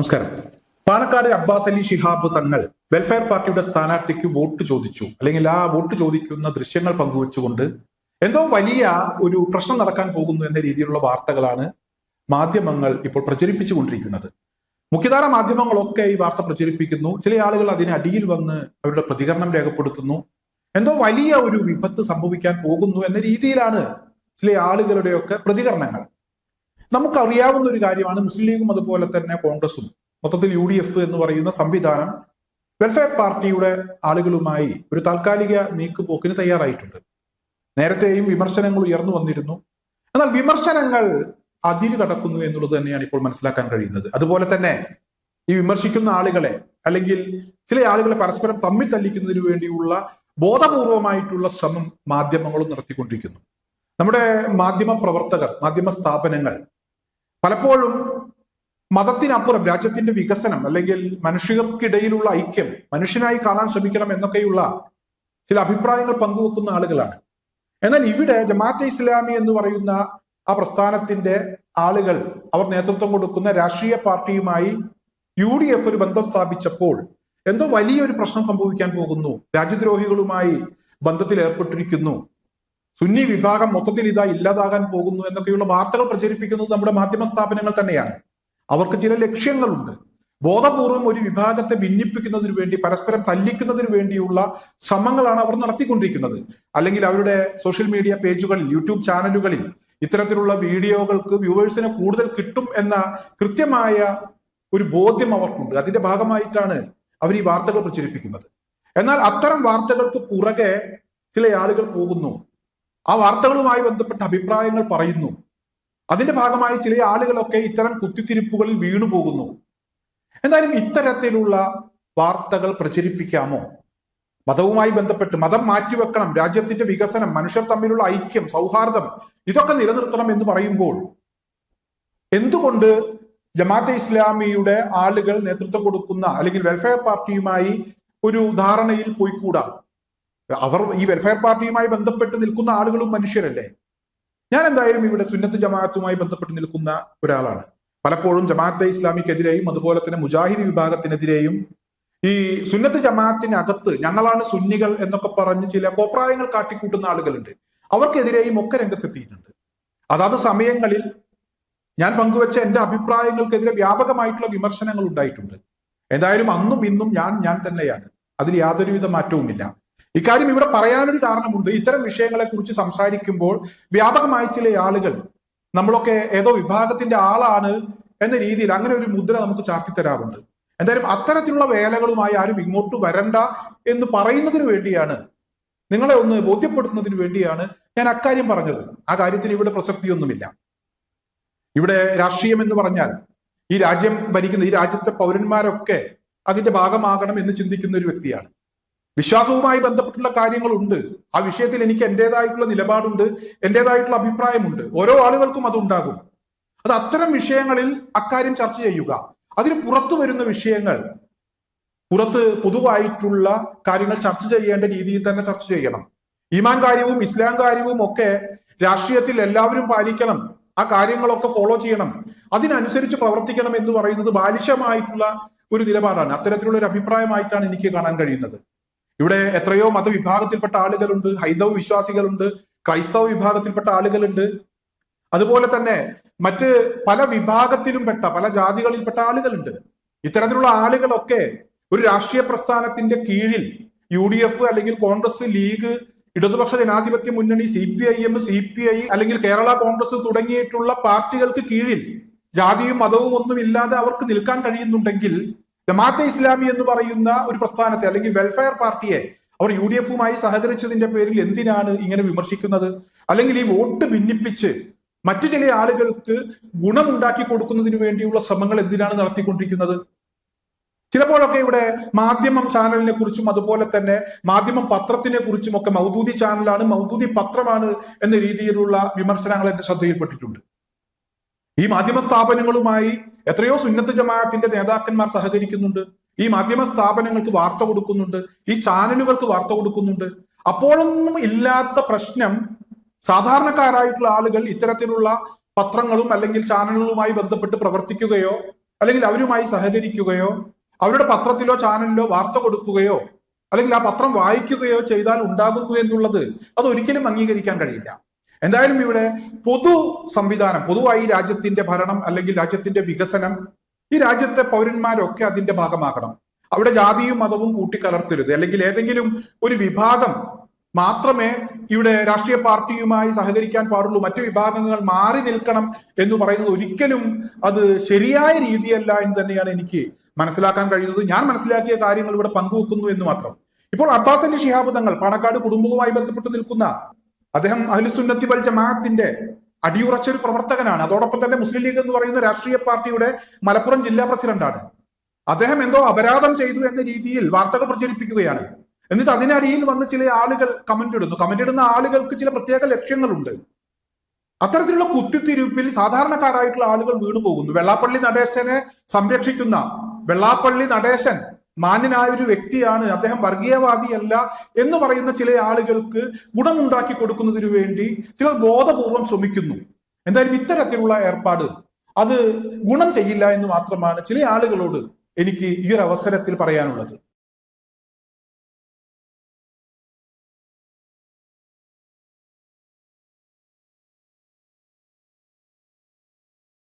നമസ്കാരം. Palakkad Abbas Ali Shihab Thangal welfare പാർട്ടിയുടെ സ്ഥാനാർത്ഥിക്ക് വോട്ട് ചോദിച്ചു. അല്ലെങ്കിൽ ആ വോട്ട് ചോദിക്കുന്ന ദൃശ്യങ്ങൾ പങ്കുവെച്ചുകൊണ്ട് എന്തോ വലിയ ഒരു പ്രശ്നം നടക്കാൻ പോകുന്നു എന്ന രീതിയിലുള്ള വാർത്തകളാണ് മാധ്യമങ്ങൾ ഇപ്പോൾ പ്രചരിപ്പിച്ചുകൊണ്ടിരിക്കുന്നത്. മുഖ്യധാര മാധ്യമങ്ങളൊക്കെ ഈ വാർത്ത പ്രചരിപ്പിക്കുന്നു. ചില ആളുകൾ അതിനെ അടിയിൽ വന്ന് അവരുടെ പ്രതികരണം രേഖപ്പെടുത്തുന്നു. എന്തോ വലിയ ഒരു വിപത്ത് സംഭവിക്കാൻ പോകുന്നു എന്ന രീതിയിലാണ് ചില ആളുകളുടെയൊക്കെ പ്രതികരണങ്ങൾ. നമുക്കറിയാവുന്ന ഒരു കാര്യമാണ് മുസ്ലിം ലീഗും അതുപോലെ തന്നെ കോൺഗ്രസും. മൊത്തത്തിൽ യു ഡി എഫ് എന്ന് പറയുന്ന സംവിധാനം വെൽഫെയർ പാർട്ടിയുടെ ആളുകളുമായി ഒരു താൽക്കാലിക നീക്കുപോക്കിന് തയ്യാറായിട്ടുണ്ട്. നേരത്തെയും വിമർശനങ്ങൾ ഉയർന്നു വന്നിരുന്നു. എന്നാൽ വിമർശനങ്ങൾ അതിര് കടക്കുന്നു എന്നുള്ളത് തന്നെയാണ് ഇപ്പോൾ മനസ്സിലാക്കാൻ കഴിയുന്നത്. അതുപോലെ തന്നെ ഈ വിമർശിക്കുന്ന ആളുകളെ അല്ലെങ്കിൽ ചില ആളുകളെ പരസ്പരം തമ്മിൽ തല്ലിക്കുന്നതിന് വേണ്ടിയുള്ള ബോധപൂർവമായിട്ടുള്ള ശ്രമം മാധ്യമങ്ങളും നടത്തിക്കൊണ്ടിരിക്കുന്നു. നമ്മുടെ മാധ്യമ പ്രവർത്തകർ മാധ്യമ സ്ഥാപനങ്ങൾ പലപ്പോഴും മതത്തിനപ്പുറം രാജ്യത്തിന്റെ വികസനം അല്ലെങ്കിൽ മനുഷ്യർക്കിടയിലുള്ള ഐക്യം മനുഷ്യനായി കാണാൻ ശ്രമിക്കണം എന്നൊക്കെയുള്ള ചില അഭിപ്രായങ്ങൾ പങ്കുവെക്കുന്ന ആളുകളാണ്. എന്നാൽ ഇവിടെ ജമാഅത്തെ ഇസ്ലാമി എന്ന് പറയുന്ന ആ പ്രസ്ഥാനത്തിന്റെ ആളുകൾ അവർ നേതൃത്വം കൊടുക്കുന്ന രാഷ്ട്രീയ പാർട്ടിയുമായി യു ഡി എഫ് ഒരു ബന്ധം സ്ഥാപിച്ചപ്പോൾ എന്തോ വലിയൊരു പ്രശ്നം സംഭവിക്കാൻ പോകുന്നു. രാജ്യദ്രോഹികളുമായി ബന്ധത്തിൽ ഏർപ്പെട്ടിരിക്കുന്നു സുന്നി വിഭാഗം മൊത്തത്തിൽ ഇതാ ഇല്ലാതാകാൻ പോകുന്നു എന്നൊക്കെയുള്ള വാർത്തകൾ പ്രചരിപ്പിക്കുന്നത് നമ്മുടെ മാധ്യമ സ്ഥാപനങ്ങൾ തന്നെയാണ്. അവർക്ക് ചില ലക്ഷ്യങ്ങളുണ്ട്. ബോധപൂർവം ഒരു വിഭാഗത്തെ ഭിന്നിപ്പിക്കുന്നതിന് വേണ്ടി പരസ്പരം തല്ലിക്കുന്നതിന് വേണ്ടിയുള്ള ശ്രമങ്ങളാണ് അവർ നടത്തിക്കൊണ്ടിരിക്കുന്നത്. അല്ലെങ്കിൽ അവരുടെ സോഷ്യൽ മീഡിയ പേജുകളിൽ യൂട്യൂബ് ചാനലുകളിൽ ഇത്തരത്തിലുള്ള വീഡിയോകൾക്ക് വ്യൂവേഴ്സിന് കൂടുതൽ കിട്ടും എന്ന കൃത്യമായ ഒരു ബോധ്യം അവർക്കുണ്ട്. അതിന്റെ ഭാഗമായിട്ടാണ് അവർ ഈ വാർത്തകൾ പ്രചരിപ്പിക്കുന്നത്. എന്നാൽ അത്തരം വാർത്തകൾക്ക് പുറകെ ചില ആളുകൾ പോകുന്നു. ആ വാർത്തകളുമായി ബന്ധപ്പെട്ട അഭിപ്രായങ്ങൾ പറയുന്നു. അതിന്റെ ഭാഗമായി ചില ആളുകളൊക്കെ ഇത്തരം കുത്തിത്തിരിപ്പുകളിൽ വീണു പോകുന്നു. എന്തായാലും ഇത്തരത്തിലുള്ള വാർത്തകൾ പ്രചരിപ്പിക്കാമോ? മതവുമായി ബന്ധപ്പെട്ട് മതം മാറ്റിവെക്കണം രാജ്യത്തിന്റെ വികസനം മനുഷ്യർ തമ്മിലുള്ള ഐക്യം സൗഹാർദ്ദം ഇതൊക്കെ നിലനിർത്തണം എന്ന് പറയുമ്പോൾ എന്തുകൊണ്ട് ജമാഅത്തെ ഇസ്ലാമിയുടെ ആളുകൾ നേതൃത്വം കൊടുക്കുന്ന അല്ലെങ്കിൽ വെൽഫെയർ പാർട്ടിയുമായി ഒരു ധാരണയിൽ പോയിക്കൂടാ? അവർ ഈ വെൽഫെയർ പാർട്ടിയുമായി ബന്ധപ്പെട്ട് നിൽക്കുന്ന ആളുകളും മനുഷ്യരല്ലേ? ഞാൻ എന്തായാലും ഇവിടെ സുന്നത്ത് ജമാഅത്തുമായി ബന്ധപ്പെട്ട് നിൽക്കുന്ന ഒരാളാണ്. പലപ്പോഴും ജമാഅത്തെ ഇസ്ലാമിക്കെതിരെയും അതുപോലെ തന്നെ മുജാഹിദ് വിഭാഗത്തിനെതിരെയും ഈ സുന്നത്ത് ജമാഅത്തിനകത്ത് ഞങ്ങളാണ് സുന്നികൾ എന്നൊക്കെ പറഞ്ഞ് ചില കോപ്രായങ്ങൾ കാട്ടിക്കൂട്ടുന്ന ആളുകളുണ്ട്. അവർക്കെതിരെയും ഒക്കെ രംഗത്തെത്തിയിട്ടുണ്ട്. അതാത് സമയങ്ങളിൽ ഞാൻ പങ്കുവച്ച എന്റെ അഭിപ്രായങ്ങൾക്കെതിരെ വ്യാപകമായിട്ടുള്ള വിമർശനങ്ങൾ ഉണ്ടായിട്ടുണ്ട്. എന്തായാലും അന്നും ഇന്നും ഞാൻ ഞാൻ തന്നെയാണ്. അതിൽ യാതൊരുവിധ മാറ്റവുമില്ല. ഇക്കാര്യം ഇവിടെ പറയാനൊരു കാരണമുണ്ട്. ഇത്തരം വിഷയങ്ങളെ കുറിച്ച് സംസാരിക്കുമ്പോൾ വ്യാപകമായി ചില ആളുകൾ നമ്മളൊക്കെ ഏതോ വിഭാഗത്തിന്റെ ആളാണ് എന്ന രീതിയിൽ അങ്ങനെ ഒരു മുദ്ര നമുക്ക് ചാർത്തി തരാറുണ്ട്. എന്തായാലും അത്തരത്തിലുള്ള വേലകളുമായി ആരും ഇങ്ങോട്ട് വരണ്ട എന്ന് പറയുന്നതിന് വേണ്ടിയാണ് നിങ്ങളെ ഒന്ന് ബോധ്യപ്പെടുത്തുന്നതിന് വേണ്ടിയാണ് ഞാൻ അക്കാര്യം പറഞ്ഞത്. ആ കാര്യത്തിന് ഇവിടെ പ്രസക്തിയൊന്നുമില്ല. ഇവിടെ രാഷ്ട്രീയം എന്ന് പറഞ്ഞാൽ ഈ രാജ്യം ഭരിക്കുന്ന ഈ രാജ്യത്തെ പൗരന്മാരൊക്കെ അതിന്റെ ഭാഗമാകണം എന്ന് ചിന്തിക്കുന്ന ഒരു വ്യക്തിയാണ്. വിശ്വാസവുമായി ബന്ധപ്പെട്ടുള്ള കാര്യങ്ങളുണ്ട്. ആ വിഷയത്തിൽ എനിക്ക് എന്റെതായിട്ടുള്ള നിലപാടുണ്ട് എന്റെതായിട്ടുള്ള അഭിപ്രായമുണ്ട്. ഓരോ ആളുകൾക്കും അതുണ്ടാകും അത് അത്തരം വിഷയങ്ങളിൽ അക്കാര്യം ചർച്ച ചെയ്യുക. അതിന് പുറത്തു വരുന്ന വിഷയങ്ങൾ പുറത്ത് പൊതുവായിട്ടുള്ള കാര്യങ്ങൾ ചർച്ച ചെയ്യേണ്ട രീതിയിൽ തന്നെ ചർച്ച ചെയ്യണം. ഈമാൻ കാര്യവും ഇസ്ലാം കാര്യവും ഒക്കെ രാഷ്ട്രീയത്തിൽ എല്ലാവരും പാലിക്കണം. ആ കാര്യങ്ങളൊക്കെ ഫോളോ ചെയ്യണം. അതിനനുസരിച്ച് പ്രവർത്തിക്കണം എന്ന് പറയുന്നത് ബാലിശമായിട്ടുള്ള ഒരു നിലപാടാണ്. അത്തരത്തിലുള്ള ഒരു അഭിപ്രായമായിട്ടാണ് എനിക്ക് കാണാൻ കഴിയുന്നത്. ഇവിടെ എത്രയോ മതവിഭാഗത്തിൽപ്പെട്ട ആളുകളുണ്ട് ഹൈന്ദവ വിശ്വാസികളുണ്ട് ക്രൈസ്തവ വിഭാഗത്തിൽപ്പെട്ട ആളുകളുണ്ട്. അതുപോലെ തന്നെ മറ്റ് പല വിഭാഗത്തിലും പെട്ട പല ജാതികളിൽപ്പെട്ട ആളുകളുണ്ട്. ഇത്തരത്തിലുള്ള ആളുകളൊക്കെ ഒരു രാഷ്ട്രീയ പ്രസ്ഥാനത്തിന്റെ കീഴിൽ യു ഡി എഫ് അല്ലെങ്കിൽ കോൺഗ്രസ് ലീഗ് ഇടതുപക്ഷ ജനാധിപത്യ മുന്നണി C P I M C P I അല്ലെങ്കിൽ കേരള കോൺഗ്രസ് തുടങ്ങിയിട്ടുള്ള പാർട്ടികൾക്ക് കീഴിൽ ജാതിയും മതവും ഒന്നും ഇല്ലാതെ അവർക്ക് നിൽക്കാൻ കഴിയുന്നുണ്ടെങ്കിൽ ജമാഅത്തെ ഇസ്ലാമി എന്ന് പറയുന്ന ഒരു പ്രസ്ഥാനത്തെ അല്ലെങ്കിൽ വെൽഫെയർ പാർട്ടിയെ അവർ യു ഡി എഫുമായി സഹകരിച്ചതിന്റെ പേരിൽ എന്തിനാണ് ഇങ്ങനെ വിമർശിക്കുന്നത്? അല്ലെങ്കിൽ ഈ വോട്ട് ഭിന്നിപ്പിച്ച് മറ്റു ചില ആളുകൾക്ക് ഗുണമുണ്ടാക്കി കൊടുക്കുന്നതിന് വേണ്ടിയുള്ള ശ്രമങ്ങൾ എന്തിനാണ് നടത്തിക്കൊണ്ടിരിക്കുന്നത്? ചിലപ്പോഴൊക്കെ ഇവിടെ മാധ്യമം ചാനലിനെ കുറിച്ചും അതുപോലെ തന്നെ മാധ്യമം പത്രത്തിനെ കുറിച്ചും ഒക്കെ മൗദൂദി ചാനലാണ് മൗദൂദി പത്രമാണ് എന്ന രീതിയിലുള്ള വിമർശനങ്ങൾ എന്റെ ശ്രദ്ധയിൽപ്പെട്ടിട്ടുണ്ട്. ഈ മാധ്യമ സ്ഥാപനങ്ങളുമായി എത്രയോ സുന്നത്ത് ജമാഅത്തിന്റെ നേതാക്കന്മാർ സഹകരിക്കുന്നുണ്ട്. ഈ മാധ്യമ സ്ഥാപനങ്ങൾക്ക് വാർത്ത കൊടുക്കുന്നുണ്ട്. ഈ ചാനലുകൾക്ക് വാർത്ത കൊടുക്കുന്നുണ്ട്. അപ്പോഴൊന്നും ഇല്ലാത്ത പ്രശ്നം സാധാരണക്കാരായിട്ടുള്ള ആളുകൾ ഇത്തരത്തിലുള്ള പത്രങ്ങളും അല്ലെങ്കിൽ ചാനലുകളുമായി ബന്ധപ്പെട്ട് പ്രവർത്തിക്കുകയോ അല്ലെങ്കിൽ അവരുമായി സഹകരിക്കുകയോ അവരുടെ പത്രത്തിലോ ചാനലിലോ വാർത്ത കൊടുക്കുകയോ അല്ലെങ്കിൽ ആ പത്രം വായിക്കുകയോ ചെയ്താൽ ഉണ്ടാകുന്നു എന്നുള്ളത് അത് ഒരിക്കലും അംഗീകരിക്കാൻ കഴിയില്ല. എന്തായാലും ഇവിടെ പൊതു സംവിധാനം പൊതുവായി രാജ്യത്തിന്റെ ഭരണം അല്ലെങ്കിൽ രാജ്യത്തിന്റെ വികസനം ഈ രാജ്യത്തെ പൗരന്മാരൊക്കെ അതിന്റെ ഭാഗമാകണം. അവിടെ ജാതിയും മതവും കൂട്ടിക്കലർത്തരുത്. അല്ലെങ്കിൽ ഏതെങ്കിലും ഒരു വിഭാഗം മാത്രമേ ഇവിടെ രാഷ്ട്രീയ പാർട്ടിയുമായി സഹകരിക്കാൻ പാടുള്ളൂ. മറ്റു വിഭാഗങ്ങൾ മാറി നിൽക്കണം എന്ന് പറയുന്നത് ഒരിക്കലും അത് ശരിയായ രീതിയല്ല എന്ന് തന്നെയാണ് എനിക്ക് മനസ്സിലാക്കാൻ കഴിയുന്നത്. ഞാൻ മനസ്സിലാക്കിയ കാര്യങ്ങൾ ഇവിടെ പങ്കുവെക്കുന്നു എന്ന് മാത്രം. ഇപ്പോൾ അബ്ബാസ് അലി ശിഹാബ് തങ്ങൾ പാണക്കാട് കുടുംബവുമായി ബന്ധപ്പെട്ട് നിൽക്കുന്ന അദ്ദേഹം അഹ്ലുസുന്നത്തി വൽ ജമാഅത്തിന്റെ അടിയുറച്ച ഒരു പ്രവർത്തകനാണ്. അതോടൊപ്പം തന്നെ മുസ്ലിം ലീഗ് എന്ന് പറയുന്ന രാഷ്ട്രീയ പാർട്ടിയുടെ മലപ്പുറം ജില്ലാ പ്രസിഡന്റാണ്. അദ്ദേഹം എന്തോ അപരാധം ചെയ്തു എന്ന രീതിയിൽ വാർത്തകൾ പ്രചരിപ്പിക്കുകയാണ്. എന്നിട്ട് അതിനടിയിൽ വന്ന് ചില ആളുകൾ കമന്റ് ഇടുന്നു. കമന്റ് ഇടുന്ന ആളുകൾക്ക് ചില പ്രത്യേക ലക്ഷ്യങ്ങളുണ്ട്. അത്തരത്തിലുള്ള കുത്തിത്തിരിപ്പിൽ സാധാരണക്കാരായിട്ടുള്ള ആളുകൾ വീണു പോകുന്നു വെള്ളാപ്പള്ളി നടേശനെ സംരക്ഷിക്കുന്ന വെള്ളാപ്പള്ളി നടേശൻ മാന്യനായ ഒരു വ്യക്തിയാണ് അദ്ദേഹം വർഗീയവാദിയല്ല എന്ന് പറയുന്ന ചില ആളുകൾക്ക് ഗുണമുണ്ടാക്കി കൊടുക്കുന്നതിനു വേണ്ടി ചിലർ ബോധപൂർവം ശ്രമിക്കുന്നു. എന്തായാലും ഇത്തരത്തിലുള്ള ഏർപ്പാട് അത് ഗുണം ചെയ്യില്ല എന്ന് മാത്രമാണ് ചില ആളുകളോട് എനിക്ക് ഈ ഒരു അവസരത്തിൽ പറയാനുള്ളത്.